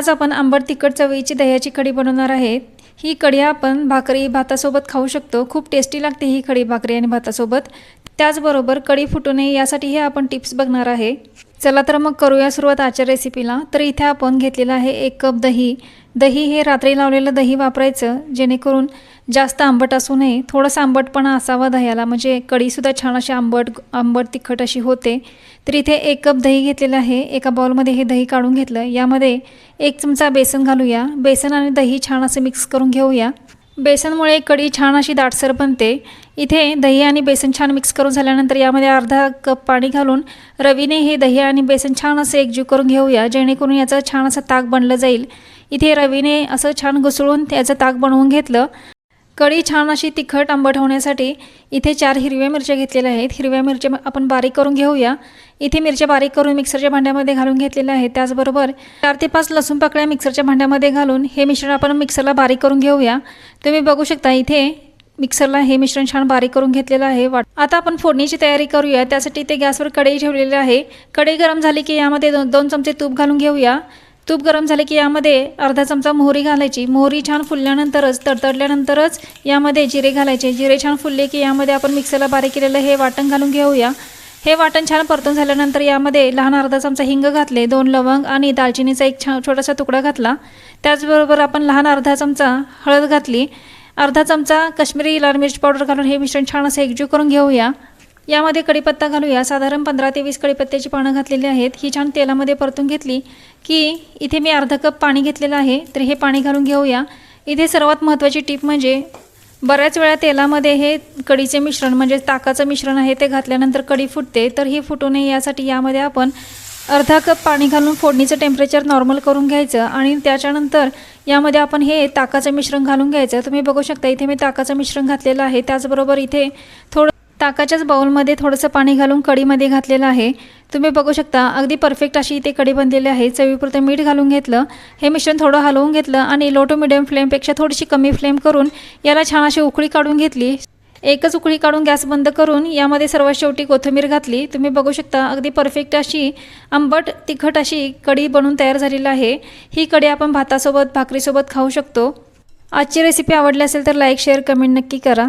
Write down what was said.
आज आपण आंबट तिखट चवीची दह्याची कढी बनवणार आहे. ही कढी आपण भाकरी भातासोबत खाऊ शकतो. खूप टेस्टी लागते ही कढी भाकरी आणि भातासोबत. त्याचबरोबर कढी फुटू नये यासाठीही आपण टिप्स बघणार आहे. चला तर मग करूया सुरुवात आजच्या रेसिपीला तर इथे आपण घेतलेलं आहे एक कप दही. दही हे रात्री लावलेलं दही वापरायचं जेणेकरून जास्त आंबट असू नये. थोडंसं आंबटपणा असावा दह्याला म्हणजे कढीसुद्धा छान अशी आंबट आंबट तिखट अशी होते. तर इथे एक कप दही घेतलेलं आहे. एका बाउलमध्ये हे दही काढून घेतलं. यामध्ये एक चमचा बेसन घालूया. बेसन आणि दही छान असं मिक्स करून घेऊया. बेसनमुळे कढी छान अशी दाटसर बनते इथे दही आणि बेसन छान मिक्स करून झाल्यानंतर यामध्ये अर्धा कप पाणी घालून रवीने हे दही आणि बेसन छान असं एकजीव करून घेऊया जेणेकरून याचं छान असं ताक बनलं जाईल. इथे रवीने असं छान घुसळून त्याचं ताक बनवून घेतलं. कढी छान अशी तिखट आंबट होण्यासाठी इथे चार हिरव्या मिरच्या घेतलेल्या आहेत. हिरव्या मिरच्या आपण बारीक करून घेऊया. इथे मिरच्या बारीक करून मिक्सरच्या भांड्यामध्ये घालून घेतलेल्या आहेत. त्याचबरोबर चार ते पाच लसूण पाकळ्या मिक्सरच्या भांड्यामध्ये घालून हे मिश्रण आपण मिक्सरला बारीक करून घेऊया. तुम्ही बघू शकता इथे मिक्सरला हे मिश्रण छान बारीक करून घेतलेलं आहे. वाट आता आपण फोडणीची तयारी करूया. त्यासाठी ते गॅसवर कढई ठेवलेली आहे. कढई गरम झाली की यामध्ये दोन दोन चमचे तूप घालून घेऊया. तूप गरम झाले की यामध्ये अर्धा चमचा मोहरी घालायची. मोहरी छान फुलल्यानंतरच तडतडल्यानंतरच यामध्ये जिरे घालायचे. जिरे छान फुलले की यामध्ये आपण मिक्सरला बारीक केलेलं हे वाटण घालून घेऊया. हे वाटण छान परतून झाल्यानंतर यामध्ये लहान अर्धा चमचा हिंग घातले दोन लवंग आणि दालचिनीचा एक छान छोटासा तुकडा घातला. त्याचबरोबर आपण लहान अर्धा चमचा हळद घातली. अर्धा चमचा काश्मीरी लाल मिरची पावडर घालून हे मिश्रण छान असं एकजीव करून घेऊया. यामध्ये कढीपत्ता घालूया साधारण पंधरा ते वीस कढीपत्त्याची पानं घातलेली आहेत. ही छान तेलामध्ये परतून घेतली की इथे मी अर्धा कप पाणी घेतलेलं आहे. तर हे पाणी घालून घेऊया. इथे सर्वात महत्त्वाची टीप म्हणजे बऱ्याच वेळा तेलामध्ये हे कढीचे मिश्रण म्हणजे ताकाचं मिश्रण आहे ते घातल्यानंतर कढी फुटते. तर ही फुटू नये यासाठी यामध्ये आपण अर्धा कप पाणी घालून फोडणीचं टेम्परेचर नॉर्मल करून घ्यायचं आणि त्याच्यानंतर यामध्ये आपण हे ताकाचं मिश्रण घालून घ्यायचं. तुम्ही बघू शकता इथे मी ताकाचं मिश्रण घातलेलं आहे. त्याचबरोबर इथे थोडं ताकाच्याच बाउलमध्ये थोडंसं पाणी घालून कढीमध्ये घातलेलं आहे. तुम्ही बघू शकता अगदी परफेक्ट अशी इथे कढी बनलेली आहे. चवीपुरतं मीठ घालून घेतलं हे मिश्रण थोडं हलवून घेतलं आणि लो टू मिडियम फ्लेमपेक्षा थोडीशी कमी फ्लेम करून याला छान अशी उकळी काढून घेतली. एकच उकळी काढून गॅस बंद करून यामध्ये सर्वात शेवटी कोथिंबीर घातली. तुम्ही बघू शकता अगदी परफेक्ट अशी आंबट तिखट अशी कढी बनून तयार झालेली आहे. ही कढी आपण भातासोबत भाकरीसोबत खाऊ शकतो. आजची रेसिपी आवडली असेल तर लाईक शेअर कमेंट नक्की करा.